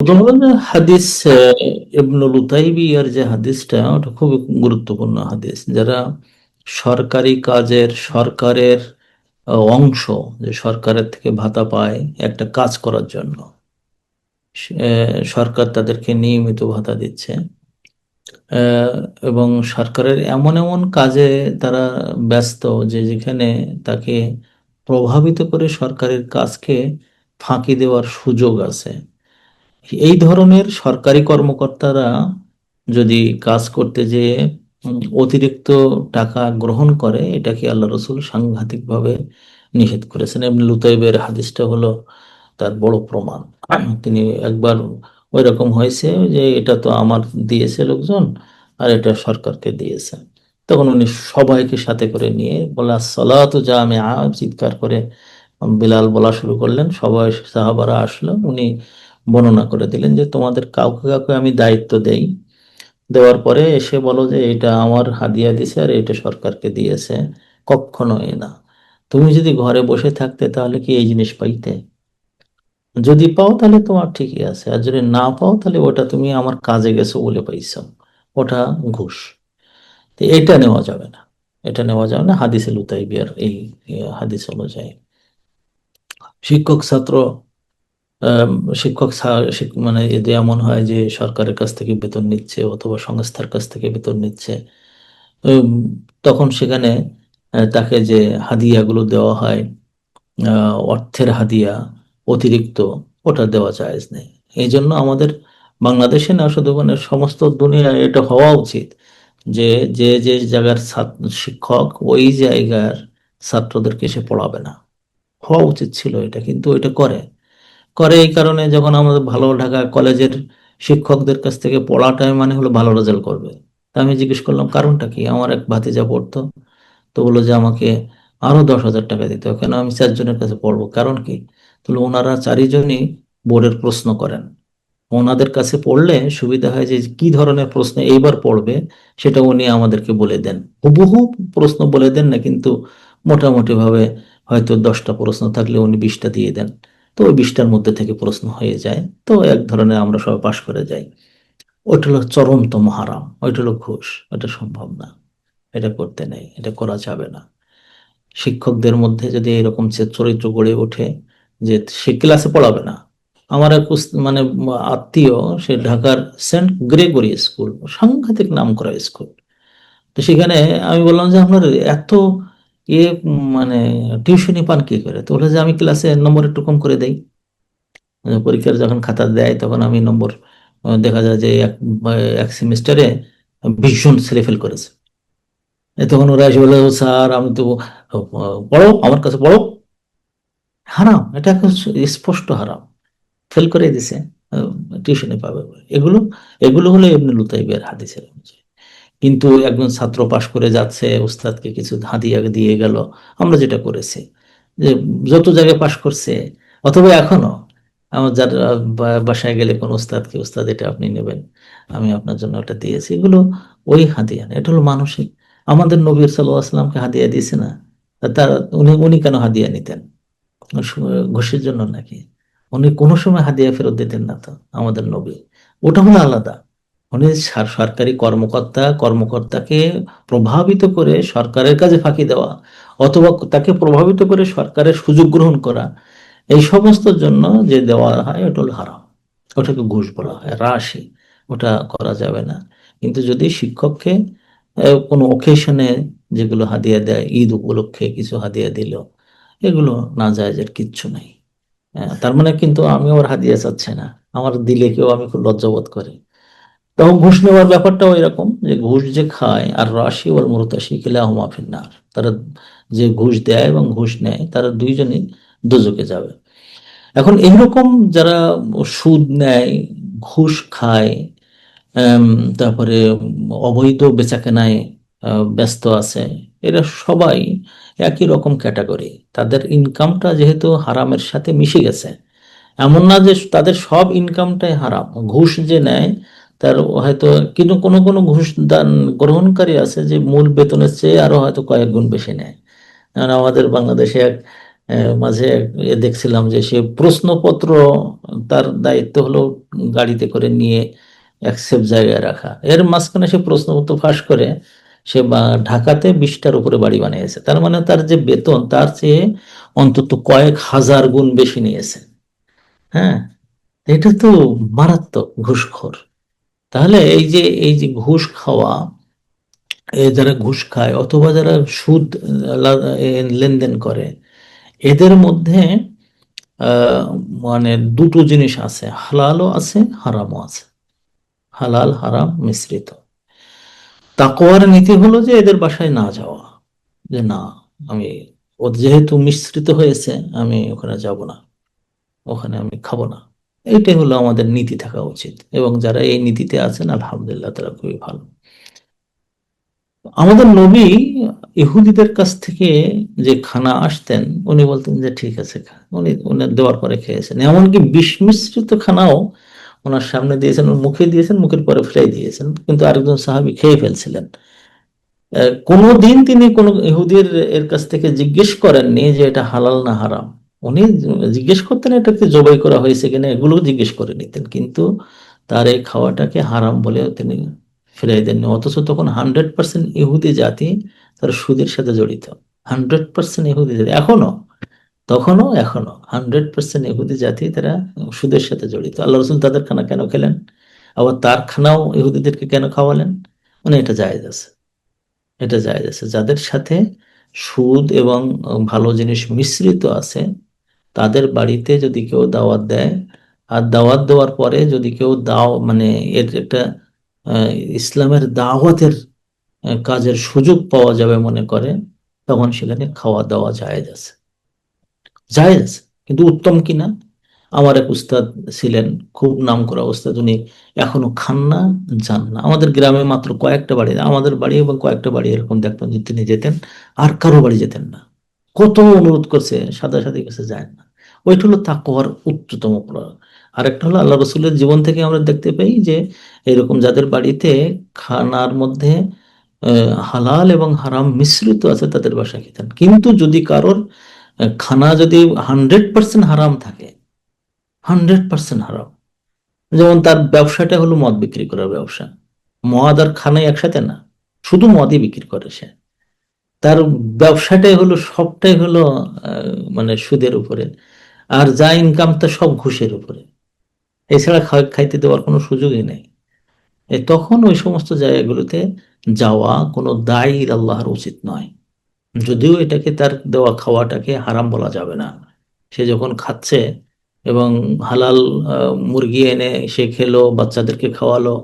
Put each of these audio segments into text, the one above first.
প্রথমত হাদিস ইবনুল উতাইবিয়ার যে হাদিসটা, ওটা খুব গুরুত্বপূর্ণ হাদিস। যারা সরকারি কাজের, সরকারের অংশ, যে সরকারের থেকে ভাতা পায় একটা কাজ করার জন্য সরকার তাদেরকে নিয়মিত ভাতা দিচ্ছে। এবং সরকারের এমন এমন কাজে তারা ব্যস্ত যে যেখানে তাকে প্রভাবিত করে সরকারের কাজকে ফাঁকি দেওয়ার সুযোগ আছে। এই ধরনের সরকারি কর্মকর্তারা যদি কাজ করতে উম, অতিরিক্ত টাকা গ্রহণ করে এটাকে আল্লাহ রসুল সাংঘাতিকভাবে নিষেধ করেছেন? এমনি লুতাইবের হাদিসটা হলো তার বড় প্রমাণ। তিনি একবার ওই রকম হয়েছে যে এটা তো আমার দিয়েছে লোকজন আর এটা সরকারকে দিয়েছে। তখন উনি সবাইকে সাথে করে নিয়ে বলা সলাত জামে চিৎকার করে বিলাল বলা শুরু করলেন। সবাই সাহাবারা আসলো। উনি বর্ণনা করে দিলেন যে তোমাদের কাউকে কাউকে আমি দায়িত্ব দেই। দেওয়ার পরে এসে বলো যে এটা আমার হাদিয়া দিছে আর এটা সরকারকে দিয়েছে। কখনোই না। তুমি যদি ঘরে বসে থাকতে তাহলে কি এই জিনিস পাইতে? যদি পাও তাহলে তোমার ঠিকই আছে। আর যদি না পাও তাহলে ওটা তুমি আমার কাজে গেছো বলে পাইছো। ওটা ঘুষ। তো এটা নেওয়া যাবে না। এটা নেওয়া যাবে না। হাদিসে লুতাইবিয়ার এই এই হাদিস অনুযায়ী। শিক্ষক ছাত্র শিক্ষক মানে যদি এমন হয় যে সরকারের কাছ থেকে বেতন নিচ্ছে অথবা সংস্থার কাছ থেকে বেতন নিচ্ছে তখন সেখানে তাকে যে হাদিয়াগুলো দেওয়া হয় অর্থের হাদিয়া, অতিরিক্ত, ওটা দেওয়া জায়েজ নেই। এই জন্য আমাদের বাংলাদেশে না, শুধু মানে সমস্ত দুনিয়ায় এটা হওয়া উচিত যে যে যে জায়গার শিক্ষক ওই জায়গার ছাত্রদেরকে সে পড়াবে না। হওয়া উচিত ছিল এটা, কিন্তু এটা করে। করে এই কারণে যখন আমাদের ভালো ঢাকা কলেজের শিক্ষকদের কাছ থেকে পড়াটাই মানে হলো ভালো রেজাল্ট করবে। তা আমি জিজ্ঞেস করলাম, কারণটা কি? আমার এক ভাতিজা পড়তো। তো বলল যে, আমাকে আরও দশ হাজার টাকা দিতে হবে। কেন? আমি চারজনের কাছে পড়ব। কারণ কি? তাহলে ওনারা চারিজনই বোর্ডের প্রশ্ন করেন। ওনাদের কাছে পড়লে সুবিধা হয় যে, কি ধরনের প্রশ্ন এইবার পড়বে সেটা উনি আমাদেরকে বলে দেন। হুবহু প্রশ্ন বলে দেন না, কিন্তু মোটামুটি ভাবে হয়তো দশটা প্রশ্ন থাকলে উনি বিশটা দিয়ে দেন। তো ওই বিশটার মধ্যে থেকে প্রশ্ন হয়ে যায়। তো এক ধরনের আমরা সবাই পাশ করে যাই। ওইটা হলো চরমতম হারাম ওইটা হলো ঘুষ ওটা সম্ভব না। এটা করতে নেই, এটা করা যাবে না। শিক্ষকদের মধ্যে যদি এরকম চে- চরিত্র গড়ে ওঠে যে সে ক্লাসে পড়াবে না। আমার এক মানে আত্মীয়, সে ঢাকার সেন্ট গ্রেগরি স্কুল, সাংঘাতিক নাম করা স্কুল। তো সেখানে আমি বললাম যে আপনার এত ইয়ে মানে টিউশনি পান কি করে? তো বলে যে আমি ক্লাসে নম্বর একটু কম করে দেই। পরীক্ষার যখন খাতা দেয়, তখন আমি নম্বর দেখা যায় যে এক এক সেমিস্টারে বিশ জন ছেলে ফেল করেছে। তখন ওরা এসে বলে স্যার, আমি তো, পড়ো, আমার কাছে পড়ো। হারাম, এটা স্পষ্ট হারাম। ফেল করে দিছে টিউশনে পাবে। এগুলো এগুলো হলো এমনি লুতাইবের হাদিসের অনুযায়ী কিন্তু একজন ছাত্র পাশ করে যাচ্ছে, উস্তাদকে কিছু হাদিয়া দিয়ে গেল। আমরা যেটা করেছি, যে যত জায়গায় পাশ করছে, অথবা এখনও আমার যার বাসায় গেলে কোন উস্তাদকে, উস্তাদ, এটা আপনি নেবেন, আমি আপনার জন্য ওটা দিয়েছি। এগুলো ওই হাদিয়া এটা হলো মানসিক। আমাদের নবীর সাল্লাল্লাহু আলাইহি সাল্লামকে হাদিয়া দিয়েছে না তার, উনি উনি কেন হাদিয়া নিতেন? ঘুষের জন্য নাকি? উনি কোনো সময় হাদিয়া ফেরত দিতেন না তো, আমাদের নবী। ওটা হলো আলাদা। সার- সরকারি কর্মকর্তা, কর্মকর্তাকে প্রভাবিত করে সরকারের কাজে ফাঁকি দেওয়া অথবা তাকে প্রভাবিত করে সরকারের সুযোগ গ্রহণ করা, এই সমস্ত জন্য যে দেওয়া হয় ওটা হলো হারাম। ওটাকে ঘুষ বলা হয়, রাশি। ওটা করা যাবে না। কিন্তু যদি শিক্ষককে কোনো অকেশনে যেগুলো হাদিয়া দেয়, ঈদ উপলক্ষে কিছু হাদিয়া দিল, এগুলো না যায় জায়েজের কিচ্ছু নাই। তার মানে কিন্তু আমি ওর হাদিয়া চাচ্ছে না। আমার দিলে কেউ আমি খুব লজ্জাবোধ করি। তখন ঘুষ নেওয়ার ব্যাপারটাও এরকম যে ঘুষ যে খায়, আর রাশি ওর মুরতাশি কিলাহুমা ফিন্নার। তারা যে ঘুষ দেয় এবং ঘুষ নেয়, তারা দুইজনই দুজকে যাবে। এখন এইরকম যারা সুদ নেয়, ঘুষ খায় তারপরে অবৈধ বেচাকেনায় ব্যস্ত আছে, এরা সবাই একই রকম ক্যাটাগরি। তাদের ইনকামটা যেহেতু হারামের সাথে মিশে গেছে, এমন না যে তাদের সব ইনকামটাই হারাম। ঘুষ যে নেয় তার হয়তো, কিন্তু কোনো কোনো ঘুষ দান গ্রহণকারী আছে যে মূল বেতনের চেয়ে আরও হয়তো কয়েক গুণ বেশি নেয়। কারণ আমাদের বাংলাদেশে এক মাঝে দেখছিলাম যে সে প্রশ্নপত্র তার দায়িত্ব হলো গাড়িতে করে নিয়ে এক সেফ জায়গায় রাখা। এর মাঝখানে সে প্রশ্নপত্র ফাঁস করে সে বা- ঢাকাতে বিশটার উপরে বাড়ি বানিয়েছে। তার মানে তার যে বেতন, তার চেয়ে অন্তত কয়েক হাজার গুণ বেশি নিয়েছে। হ্যাঁ? এটা তো মারাত্মক ঘুষখোর। তাহলে এই যে এই যে ঘুষ খাওয়া যারা ঘুষ খায় অথবা যারা সুদ লেনদেন করে, এদের মধ্যে মানে দুটো জিনিস আছে, হালালও আছে, হারামও আছে। হালাল, হারাম মিশ্রিত। তাকওয়ার নীতি হলো যে এদের বাসায় না যাওয়া, যে না, আমি যেহেতু মিশ্রিত হয়েছে, আমি ওখানে যাব না, ওখানে আমি খাব না। এইটাই হলো আমাদের নীতি থাকা উচিত। এবং যারা এই নীতিতে আছেন, আলহামদুলিল্লাহ তারা খুবই ভালো। আমাদের নবী ইহুদিদের কাছ থেকে যে খানা আসতেন, উনি বলতেন যে, ঠিক আছে উনি উনি দেওয়ার পরে খেয়েছেন। এমনকি বিষ মিশ্রিত খানাও ওনার সামনে দিয়েছেন মুখে দিয়েছেন, মুখের পরে ফেলে দিয়েছেন। কিন্তু আরেকজন সাহাবী খেয়ে ফেলছিলেন। কোনোদিন তিনি কোনো ইহুদির এর কাছ থেকে জিজ্ঞেস করেননি যে, এটা হালাল না হারাম? উনি জিজ্ঞেস করতেন এটাকে জবাই করা হয়েছে কিনা? এগুলো জিজ্ঞেস করে নিতেন। কিন্তু তার এই খাওয়াটাকে হারাম বলে তিনি ফিরাই দেননি। অথচ তখন হান্ড্রেড পার্সেন্ট ইহুদি জাতি তার সুদের সাথে জড়িত। হান্ড্রেড পার্সেন্ট ইহুদি জাতি। এখনও তখনও এখনও হান্ড্রেড পার্সেন্ট ইহুদি জাতি তারা সুদের সাথে জড়িত। আল্লাহ রসুল তাদের খানা কেন খেলেন? আবার তার খানাও ইহুদিদেরকে কেন খাওয়ালেন? মানে এটা জায়েজ আছে। এটা জায়েজ আছে। যাদের সাথে সুদ এবং ভালো জিনিস মিশ্রিত আছে তাদের বাড়িতে যদি কেউ দাওয়াত দেয়, আর দাওয়াত দেওয়ার পরে যদি কেউ দাও মানে এর একটা ইসলামের দাওয়াতের কাজের সুযোগ পাওয়া যাবে মনে করে, তখন সেখানে খাওয়া দাওয়া জায়েজ আছে। জায়েজ আছে, কিন্তু উত্তম কিনা? আমার এক উস্তাদ ছিলেন, খুব নাম করা উস্তাদ, উনি এখনও খান না, যান না। আমাদের গ্রামে মাত্র কয়েকটা বাড়ি, আমাদের বাড়ি এবং কয়েকটা বাড়ি এরকম দেখতাম যে তিনি যেতেন, আর কারও বাড়ি যেতেন না। কত অনুরোধ করছে, সাদা সাদি কাছে যায় না। ওইটা হলো তাকওয়ার উচ্চতম প্রয়োগ। আরেকটা হলো আল্লাহ রসুলের জীবন থেকে আমরা দেখতে পাই যে এরকম যাদের বাড়িতে খানার মধ্যে হালাল এবং হারাম মিশ্রিত আছে তাদের বাসায় খেতেন। কিন্তু যদি কারোর খানা যদি হান্ড্রেড পার্সেন্ট হারাম থাকে, হান্ড্রেড পার্সেন্ট হারাম, যেমন তার ব্যবসাটা হলো মদ বিক্রি করার ব্যবসা। মদ আর খানাই একসাথে না, শুধু মদই বিক্রি করে সে। তার ব্যবসাটাই হলো, সবটাই হলো মানে সুদের উপরে। আর যা ইনকাম তা সব ঘুষের উপরে। এছাড়া খাইতে দেওয়ার কোনো সুযোগই নেই। তখন ওই সমস্ত জায়গাগুলোতে যাওয়া কোনো দায়ী আল্লাহর উচিত নয়। যদিও এটাকে তার দেওয়া খাওয়াটাকে হারাম বলা যাবে না। সে যখন খাচ্ছে এবং হালাল মুরগি এনে সে খেলো, বাচ্চাদেরকে খাওয়ালো,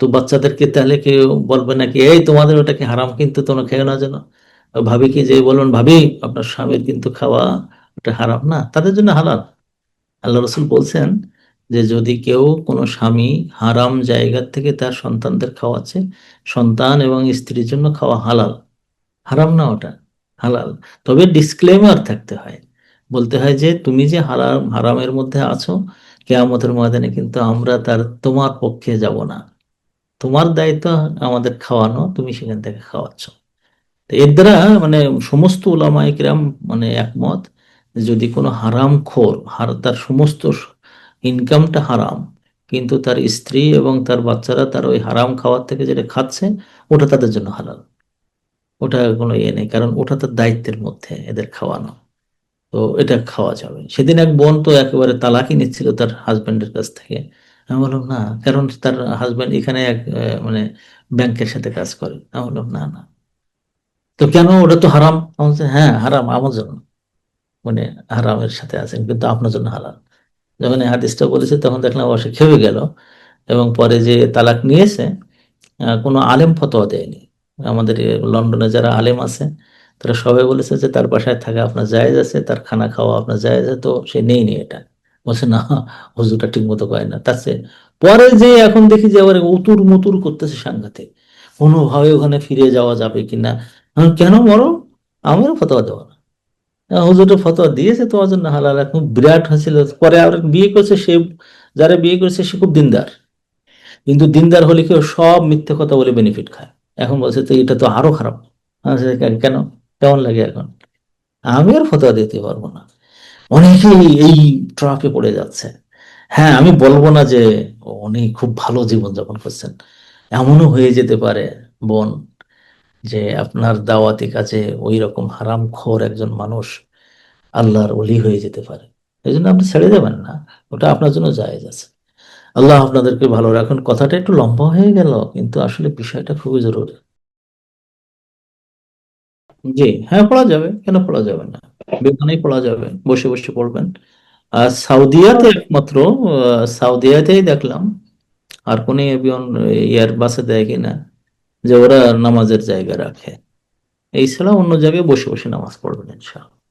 তো বাচ্চাদেরকে তাহলে কেউ বলবে নাকি এই তোমাদের ওটাকে হারাম কিন্তু তোমরা খেয়ে না যেন। ভাবিকে যে বলুন, ভাবি, আপনার স্বামীর কিন্তু খাওয়া ওটা হারাম। না, তাদের জন্য হালাল। আল্লাহ রসুল বলছেন যে, যদি কেউ কোনো স্বামী হারাম জায়গা থেকে তার সন্তানদের খাওয়াচ্ছে, সন্তান এবং স্ত্রীর জন্য খাওয়া হালাল। হারাম না ওটা, হালাল। তবে ডিসক্লেমার থাকতে হয়। বলতে হয় যে, তুমি যে হারাম, হারামের মধ্যে আছো, কেয়ামতের ময়দানে কিন্তু আমরা তার, তোমার পক্ষে যাব না। তোমার দায়িত্ব আমাদের খাওয়ানো, তুমি সেখান থেকে খাওয়াচ্ছ। এর দ্বারা মানে সমস্ত ওলামায়ে কিরাম মানে একমত। যদি কোনো হারাম খোর, হার, তার সমস্ত ইনকামটা হারাম, কিন্তু তার স্ত্রী এবং তার বাচ্চারা তার ওই হারাম খাওয়ার থেকে যেটা খাচ্ছে, ওটা তাদের জন্য হালাল। ওটা কোনো ইয়ে নেই, কারণ ওটা তার দায়িত্বের মধ্যে এদের খাওয়ানো। তো এটা খাওয়া যাবে। সেদিন এক বোন তো একেবারে তালাকই নিচ্ছিল তার হাজবেন্ডের কাছ থেকে। আমি বললাম, না, কারণ তার হাজবেন্ড এখানে এক মানে ব্যাংকের সাথে কাজ করে। আমি বললাম, না না। তো কেন? ওটা তো হারাম? হ্যাঁ হারাম, আমার জন্য। মানে হারামের সাথে আছেন, কিন্তু আপনার জন্য হালাল। যখন এই হাদিসটা বলেছে, তখন দেখলাম অবশ্য খেপে গেল এবং পরে যে তালাক নিয়েছে কোনো আলেম ফতোয়া দেয়নি। আমাদের লন্ডনে যারা আলেম আছে, তারা সবাই বলেছে যে তার বাসায় থাকা আপনার জায়েজ আছে, তার খানা খাওয়া আপনার জায়েজ আছে, তো সে নেই নি এটা। বলছে, না, হুজুরটা ঠিক মতো করে না। তার পরে যে এখন দেখি যে আবার উতুর মুতুর করতেছে সাংঘাতিক। কোনোভাবে ওখানে ফিরে যাওয়া যাবে কিনা? কেন বলো আমারও ফতোয়া দেওয়া আহ, হুজুরটা ফতোয়া দিয়েছে তোমার জন্য হালাল। এখন বিরাট হয়েছিল পরে আর বিয়ে করছে সে যারা বিয়ে করেছে সে খুব দিনদার। কিন্তু দিনদার হলে কেউ সব মিথ্যে কথা বলে বেনিফিট খায়। এখন বলছে তো এটা তো আরও খারাপ। "কে- কেন কেমন লাগে এখন? আমি আর ফতোয়া দিতে পারব না। অনেকেই এই ট্রাপে পড়ে যাচ্ছে। হ্যাঁ আমি বলব না যে উনি খুব ভালো জীবনযাপন করছেন। এমনও হয়ে যেতে পারে বোন। যে আপনার দাওয়াতি কাজে ওই রকম হারাম খোর একজন মানুষ আল্লাহর ওলি হয়ে যেতে পারে। এই জন্য আপনি ছেড়ে দেবেন না, ওটা আপনার জন্য জায়েজ আছে। আল্লাহ আপনাদেরকে ভালো রাখুন। কথাটা একটু লম্বা হয়ে গেল, কিন্তু আসলে বিষয়টা খুবই জরুরি। জি হ্যাঁ পড়া যাবে, কেন পড়া যাবে না? বেতনেই পড়া যাবে, বসে বসে পড়বেন। আর সাউদিয়াতে একমাত্র সাউদিয়াতেই দেখলাম, আর কোন এয়ার বাসে দেয় কিনা যে ওরা নামাজের জায়গা রাখে। এই ছাড়া অন্য জায়গায় বসে বসে নামাজ পড়বেন ইনশাআল্লাহ।